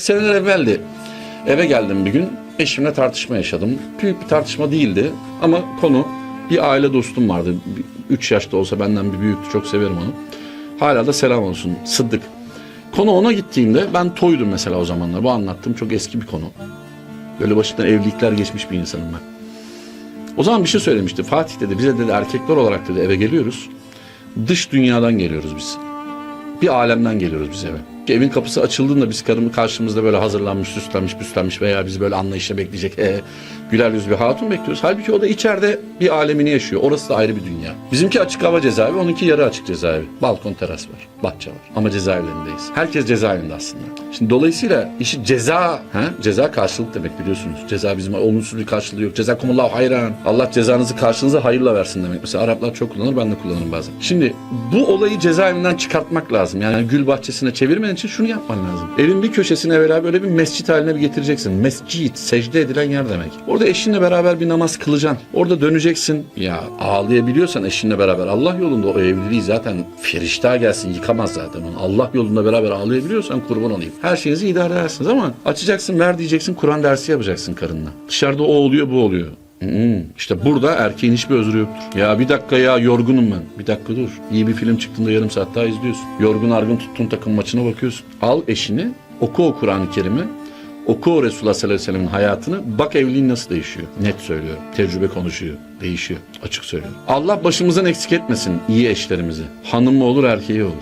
Seneler evveldi. Eve geldim bir gün. Eşimle tartışma yaşadım. Büyük bir tartışma değildi ama konu bir aile dostum vardı. 3 yaşta olsa benden bir büyüktü. Çok severim onu. Hala da selam olsun. Sıddık. Konu ona gittiğimde ben toydum mesela o zamanlar. Bu anlattığım çok eski bir konu. Böyle başından evlilikler geçmiş bir insanım ben. O zaman bir şey söylemişti. Fatih dedi bize dedi erkekler olarak dedi eve geliyoruz. Dış dünyadan geliyoruz biz. Bir alemden geliyoruz biz eve. Evin kapısı açıldığında biz karımı karşımızda böyle hazırlanmış, süslenmiş, püslenmiş veya bizi böyle anlayışla bekleyecek e, güler yüzlü bir hatun bekliyoruz. Halbuki o da içeride bir alemini yaşıyor. Orası da ayrı bir dünya. Bizimki açık hava cezaevi, onunki yarı açık cezaevi. Balkon teras var, bahçe var. Ama cezaevlerindeyiz. Herkes cezaevinde aslında. Şimdi dolayısıyla işi ceza, ha? ceza karşılık demek biliyorsunuz. Ceza bizim olumsuz bir karşılığı yok. Cezakumullahu hayran. Allah cezanızı karşınıza hayırla versin demek. Mesela Araplar çok kullanır, ben de kullanırım bazen. Şimdi bu olayı cezaevinden çıkartmak lazım. Yani gül bahçesine çevirmen için şunu yapman lazım. Evin bir köşesine beraber böyle bir mescit haline bir getireceksin. Mescit, secde edilen yer demek. Orada eşinle beraber bir namaz kılacaksın. Orada döneceksin. Ya ağlayabiliyorsan eşinle beraber Allah yolunda o evliliği zaten feriştah gelsin yıkamaz zaten onu. Allah yolunda beraber ağlayabiliyorsan kurban olayım. Her şeyinizi idare edersiniz ama açacaksın ver diyeceksin Kur'an dersi yapacaksın karınla. Dışarıda o oluyor bu oluyor. Hmm, İşte burada erkeğin hiçbir özrü yoktur. Ya bir dakika ya yorgunum ben. Bir dakika dur. İyi bir film çıktığında yarım saat daha izliyorsun. Yorgun argın tuttuğun takım maçına bakıyorsun. Al eşini, oku o Kur'an-ı Kerim'i, oku o Resulullah sallallahu aleyhi ve sellem'in hayatını. Bak evliliğin nasıl değişiyor. Net söylüyorum. Tecrübe konuşuyor. Değişiyor. Açık söylüyorum. Allah başımızdan eksik etmesin iyi eşlerimizi. Hanımı olur erkeği olur.